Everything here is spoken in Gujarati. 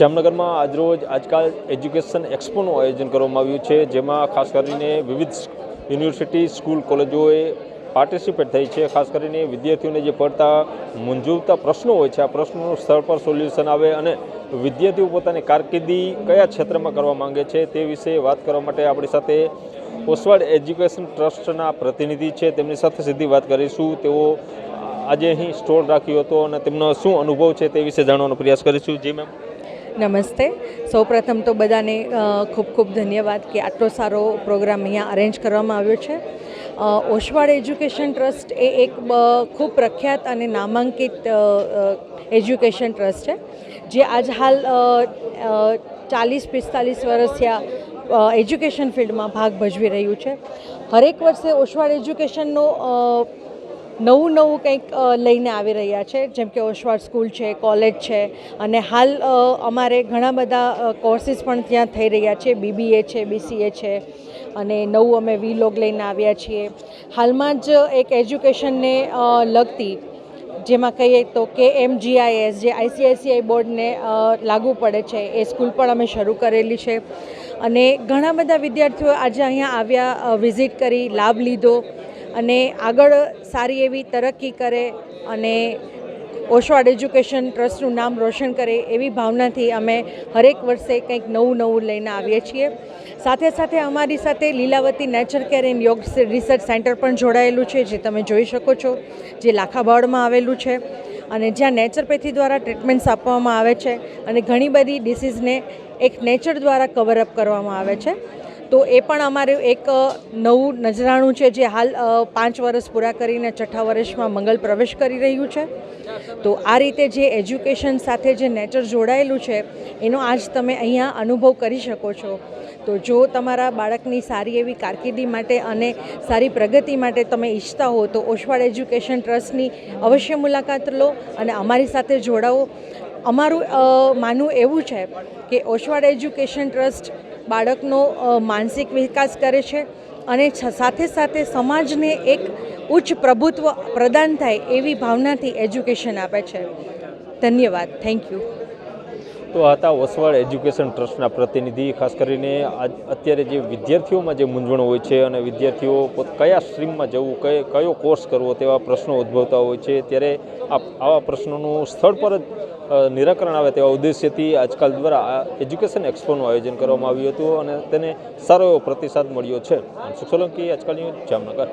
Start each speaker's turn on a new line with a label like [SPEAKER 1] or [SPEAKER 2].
[SPEAKER 1] જામનગરમાં આજરોજ આજકાલ એજ્યુકેશન એક્સપોનું આયોજન કરવામાં આવ્યું છે, જેમાં ખાસ કરીને વિવિધ યુનિવર્સિટી, સ્કૂલ, કોલેજોએ પાર્ટિસિપેટ થઈ છે. ખાસ કરીને વિદ્યાર્થીઓને જે પડતા મૂંઝવતા પ્રશ્નો હોય છે, આ પ્રશ્નોનું સ્થળ પર સોલ્યુશન આવે અને વિદ્યાર્થીઓ પોતાની કારકિર્દી કયા ક્ષેત્રમાં કરવા માંગે છે તે વિશે વાત કરવા માટે આપણી સાથે ઓસવાડ એજ્યુકેશન ટ્રસ્ટના પ્રતિનિધિ છે. તેમની સાથે સીધી વાત કરીશું. તેઓ આજે અહીં સ્ટોલ રાખ્યો હતો અને તેમનો શું અનુભવ છે તે વિશે જાણવાનો પ્રયાસ કરીશું. જી, મેમ.
[SPEAKER 2] નમસ્તે. સૌપ્રથમ તો બધાને ખૂબ ખૂબ ધન્યવાદ કે આટલો સારો પ્રોગ્રામ અહીંયા અરેન્જ કરવામાં આવ્યો છે. ઓશવાળ એજ્યુકેશન ટ્રસ્ટ એ એક ખૂબ પ્રખ્યાત અને નામાંકિત એજ્યુકેશન ટ્રસ્ટ છે, જે આજ હાલ ચાલીસ પિસ્તાલીસ વર્ષ થયા એજ્યુકેશન ફિલ્ડમાં ભાગ ભજવી રહ્યું છે. હરેક વર્ષે ઓશવાડ એજ્યુકેશનનો નવું નવું કંઈક લઈને આવી રહ્યા છે. જેમ કે ઓશવાડ સ્કૂલ છે, કોલેજ છે અને હાલ અમારે ઘણા બધા કોર્સીસ પણ ત્યાં થઈ રહ્યા છે. બીબીએ છે બીસીએ છે અને નવું અમે વીલોગ લઈને આવ્યા છીએ. હાલમાં જ એક એજ્યુકેશનને લગતી, જેમાં કહીએ તો કે એમજીઆઈએસ જે આઈસીઆઈસીઆઈ બોર્ડને લાગુ પડે છે, એ સ્કૂલ પણ અમે શરૂ કરેલી છે. અને ઘણા બધા વિદ્યાર્થીઓ આજે અહીંયા આવ્યા વિઝિટ કરી, લાભ લીધો. અને આગળ સારી એવી તરક્કી કરે અને ઓશવાડ એજ્યુકેશન ટ્રસ્ટનું નામ રોશન કરે એવી ભાવનાથી અમે હરેક વર્ષે કંઈક નવું નવું લઈને આવીએ છીએ. સાથે સાથે અમારી સાથે Lilavati nature care and yoga research centre પણ જોડાયેલું છે, જે તમે જોઈ શકો છો, જે લાખાબાવડમાં આવેલું છે. અને જ્યાં નેચરપેથી દ્વારા ટ્રીટમેન્ટ્સ આપવામાં આવે છે અને ઘણી બધી ડિસીઝને એક નેચર દ્વારા કવરઅપ કરવામાં આવે છે. તો એ પણ અમારું એક નવું નજરાણું છે જે હાલ પાંચ વર્ષ પૂરા કરીને છઠ્ઠા વર્ષમાં મંગલ પ્રવેશ કરી રહ્યું છે. તો આ રીતે જે એજ્યુકેશન સાથે જે નેચર જોડાયેલું છે, એનો આજ તમે અહીંયા અનુભવ કરી શકો છો. તો જો તમારા બાળકની સારી એવી કારકિર્દી માટે અને સારી પ્રગતિ માટે તમે ઈચ્છતા હો, તો ઓશવાડ એજ્યુકેશન ટ્રસ્ટની અવશ્ય મુલાકાત લો અને અમારી સાથે જોડાઓ. અમારું માનવું એવું છે કે ઓશવાડ એજ્યુકેશન ટ્રસ્ટ બાળકનો માનસિક વિકાસ કરે છે અને સાથે સાથે સમાજને એક ઉચ્ચ પ્રભુત્વ પ્રદાન થાય એવી ભાવનાથી એજ્યુકેશન આપે છે. ધન્યવાદ. Thank you.
[SPEAKER 1] તો હતા વસવાડ એજ્યુકેશન ટ્રસ્ટના પ્રતિનિધિ, ખાસ કરીને અત્યારે જે વિદ્યાર્થીઓમાં જે મૂંઝવણ હોય છે અને વિદ્યાર્થીઓ કયા સ્ટ્રીમમાં જવું, કયો કોર્સ કરવો તેવા પ્રશ્નો ઉદ્ભવતા હોય છે, ત્યારે આવા પ્રશ્નોનું સ્થળ પર જ નિરાકરણ આવે તેવા ઉદ્દેશ્યથી આજકાલ દ્વારા આ એજ્યુકેશન એક્સપોનું આયોજન કરવામાં આવ્યું હતું અને તેને સારો એવો પ્રતિસાદ મળ્યો છે. સોલંકી આજકાલ ન્યૂઝ જામનગર.